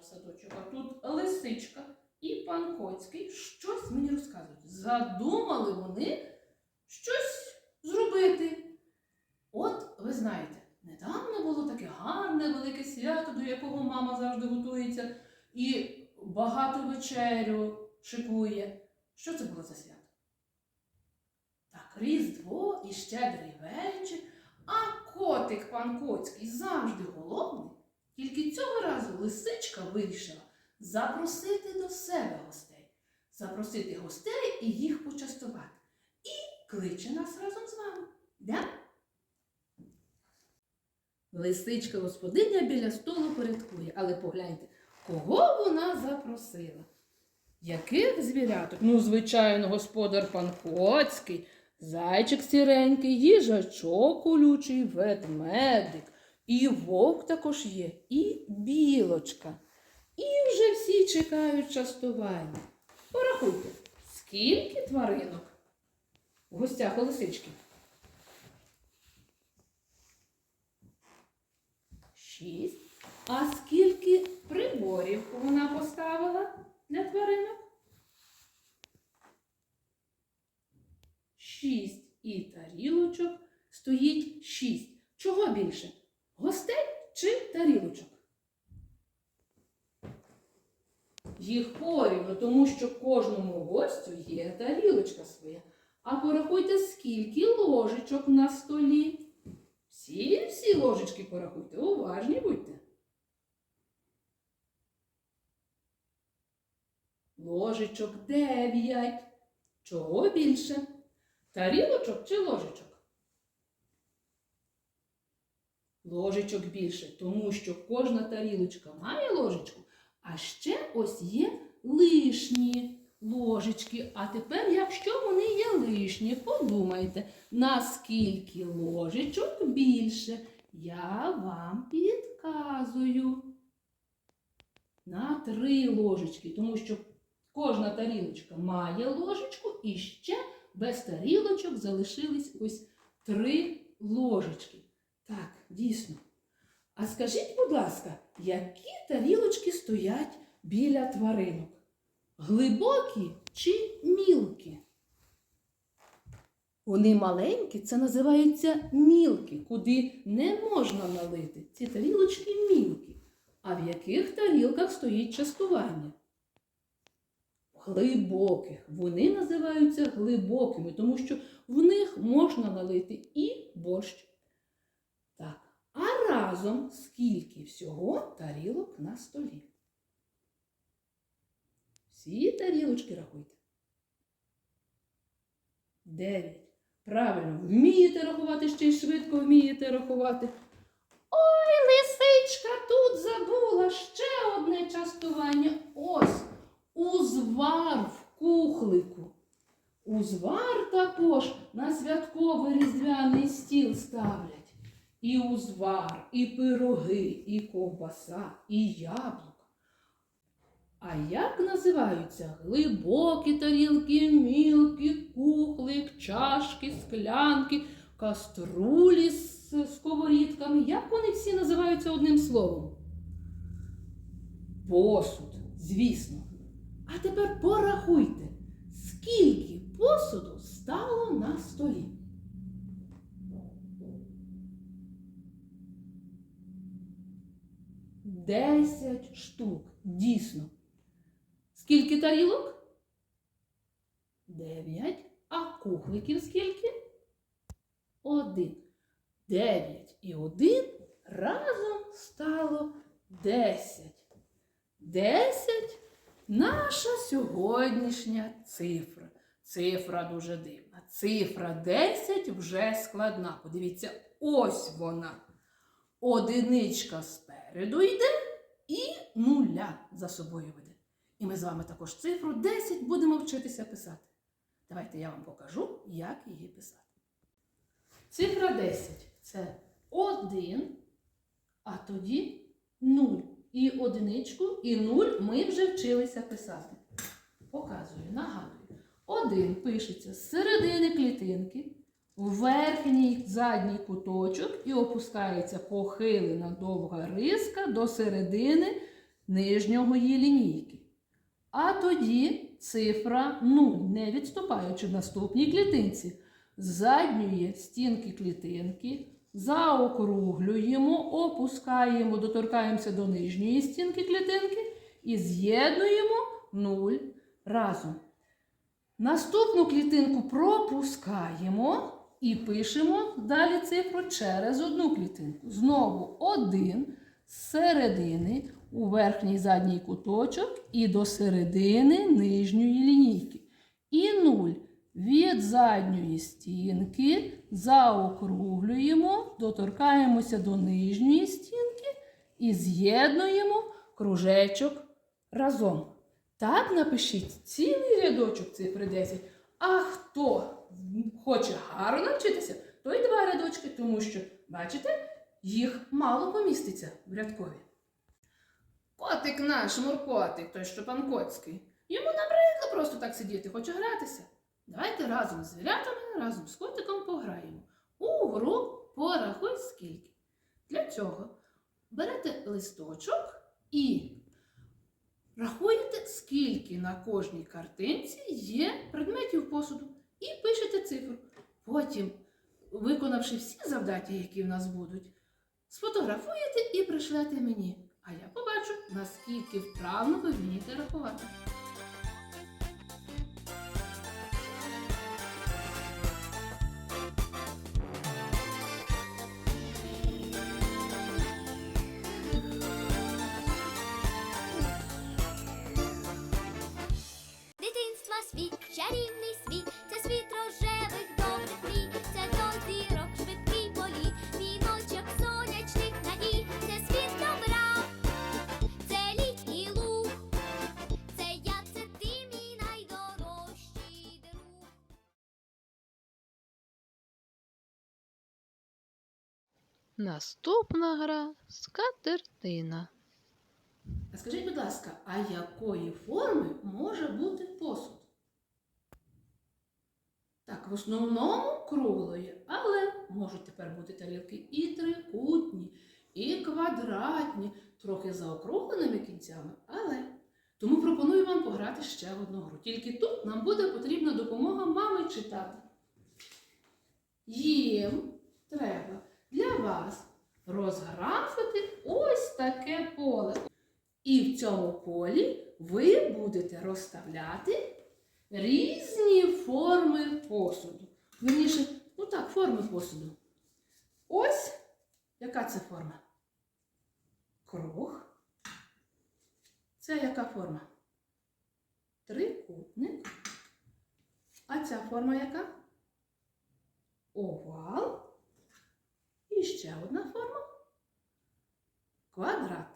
в садочок, а тут лисичка і пан Коцький щось мені розказують. Задумали вони щось зробити. От ви знаєте, недавно було таке гарне велике свято, до якого мама завжди готується і багато вечерю шикує. Що це було за свято? Так, Різдво і щедрий вечір, а котик пан Коцький завжди голодний. Лисичка вирішила запросити до себе гостей, запросити гостей і їх почастувати. І кличе нас разом з вами. Йдемо? Лисичка господиня біля столу порядкує, але погляньте, кого вона запросила? Яких звіряток? Ну, звичайно, господар пан Коцький, зайчик сіренький, їжачок колючий, ведмедик, і вовк також є, і білочка. І вже всі чекають частування. Порахуйте, скільки тваринок в гостях у лисички? Шість. А скільки приборів вона поставила для тваринок? Шість. І тарілочок стоїть шість. Чого більше? Гостей чи тарілочок? Їх порівну, тому що кожному гостю є тарілочка своя. А порахуйте, скільки ложечок на столі. Всі, всі ложечки порахуйте, уважні будьте. Ложечок дев'ять. Чого більше? Тарілочок чи ложечок? Ложечок більше, тому що кожна тарілочка має ложечку, а ще ось є лишні ложечки. А тепер, якщо вони є лишні, подумайте, наскільки ложечок більше. Я вам підказую. На три ложечки, тому що кожна тарілочка має ложечку і ще без тарілочок залишились ось три ложечки. Дійсно. А скажіть, будь ласка, які тарілочки стоять біля тваринок? Глибокі чи мілкі? Вони маленькі, це називається мілкі, куди не можна налити. Ці тарілочки мілкі. А в яких тарілках стоїть частування? Глибоких. Вони називаються глибокими, тому що в них можна налити і борщ. А разом скільки всього тарілок на столі? Всі тарілочки рахуйте. Дев'ять. Правильно, вмієте рахувати, ще й швидко вмієте рахувати. Ой, лисичка тут забула ще одне частування. Ось узвар в кухлику. Узвар також на святковий різдвяний стіл ставлять. І узвар, і пироги, і ковбаса, і яблука. А як називаються глибокі тарілки, мілкі, кухлик, чашки, склянки, каструлі з сковорідками? Як вони всі називаються одним словом? Посуд, звісно. А тепер порахуйте, скільки посуду стало на столі. Десять штук, дійсно. Скільки тарілок? Дев'ять. А кухликів скільки? Один. Дев'ять і один разом стало десять. Десять наша сьогоднішня цифра. Цифра дуже дивна. Цифра 10 вже складна. Подивіться, ось вона. Одиничка спереду йде і нуля за собою веде. І ми з вами також цифру 10 будемо вчитися писати. Давайте я вам покажу, як її писати. Цифра 10 це 1, а тоді 0. І одиничку, і 0 ми вже вчилися писати. Показую, нагадую. 1 пишеться з середини клітинки, в верхній задній куточок і опускається похилена довга риска до середини нижньої лінійки. А тоді цифра 0, не відступаючи в наступній клітинці, з задньої стінки клітинки заокруглюємо, опускаємо, доторкаємося до нижньої стінки клітинки і з'єднуємо 0 разом. Наступну клітинку пропускаємо і пишемо далі цифру через одну клітинку. Знову 1 з середини у верхній задній куточок і до середини нижньої лінійки. І 0 від задньої стінки заокруглюємо, доторкаємося до нижньої стінки і з'єднуємо кружечок разом. Так напишіть цілий рядочок цифри 10. А хто хоче гарно навчитися, той два рядочки, тому що, бачите, їх мало поміститься в рядкові. Котик наш, муркотик, той, що пан Коцький. Йому набридло просто так сидіти, хоче гратися. Давайте разом з звірятами, разом з котиком пограємо. У гру порахуй скільки. Для цього берете листочок і рахуєте, скільки на кожній картинці є предметів посуду. І пишете цифру. Потім, виконавши всі завдання, які в нас будуть, сфотографуєте і пришлете мені. А я побачу, наскільки вправно ви вмієте рахувати. Наступна гра скатертина. А скажіть, будь ласка, а якої форми може бути посуд? Так, в основному круглої, але можуть тепер бути тарілки і трикутні, і квадратні, трохи заокругленими кінцями, але. Тому пропоную вам пограти ще в одну гру. Тільки тут нам буде потрібна допомога мами чи тата. Їм треба для вас розграфити ось таке поле. І в цьому полі ви будете розставляти різні форми посуду. Верніше, ну так, форми посуду. Ось яка це форма? Круг. Це яка форма? Трикутник. А ця форма яка? Овал. І ще одна форма. Квадрат.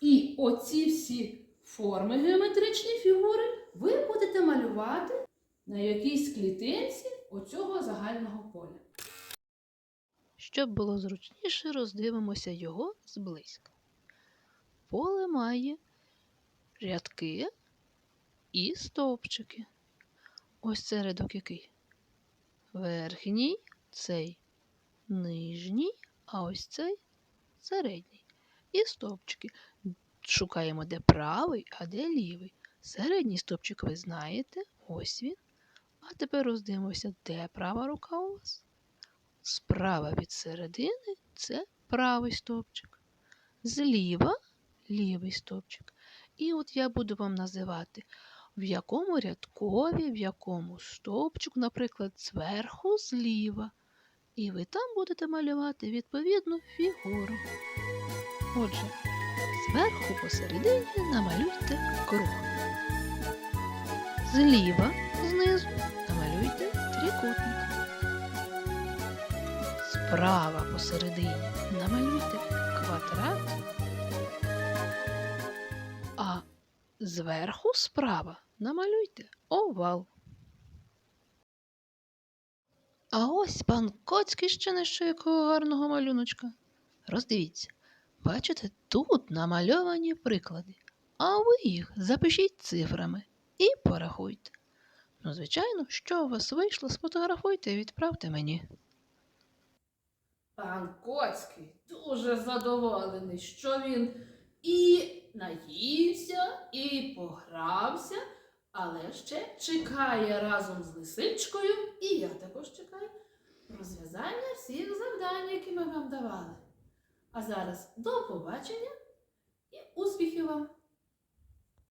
І оці всі форми геометричні фігури ви будете малювати на якійсь клітинці оцього загального поля. Щоб було зручніше, роздивимося його зблизька. Поле має рядки і стовпчики. Ось це рядок який? Верхній, цей нижній, а ось цей середній. І стовпчики. Шукаємо, де правий, а де лівий. Середній стовпчик ви знаєте, ось він. А тепер роздивимося, де права рука у вас. Справа від середини це правий стовпчик. Зліва лівий стовпчик. І от я буду вам називати, в якому рядкові, в якому стовпчику, наприклад, зверху зліва. І ви там будете малювати відповідну фігуру. Отже, зверху посередині намалюйте круг. Зліва знизу намалюйте трикутник. Справа посередині намалюйте квадрат, а зверху справа намалюйте овал. А ось пан Коцький ще не що якого гарного малюночка. Роздивіться, бачите, тут намальовані приклади, а ви їх запишіть цифрами і порахуйте. Ну, звичайно, що у вас вийшло, сфотографуйте і відправте мені. Пан Коцький дуже задоволений, що він і наївся, і погрався, але ще чекає разом з лисичкою, і я також чекаю розв'язання всіх завдань, які ми вам давали. А зараз до побачення і успіхів вам!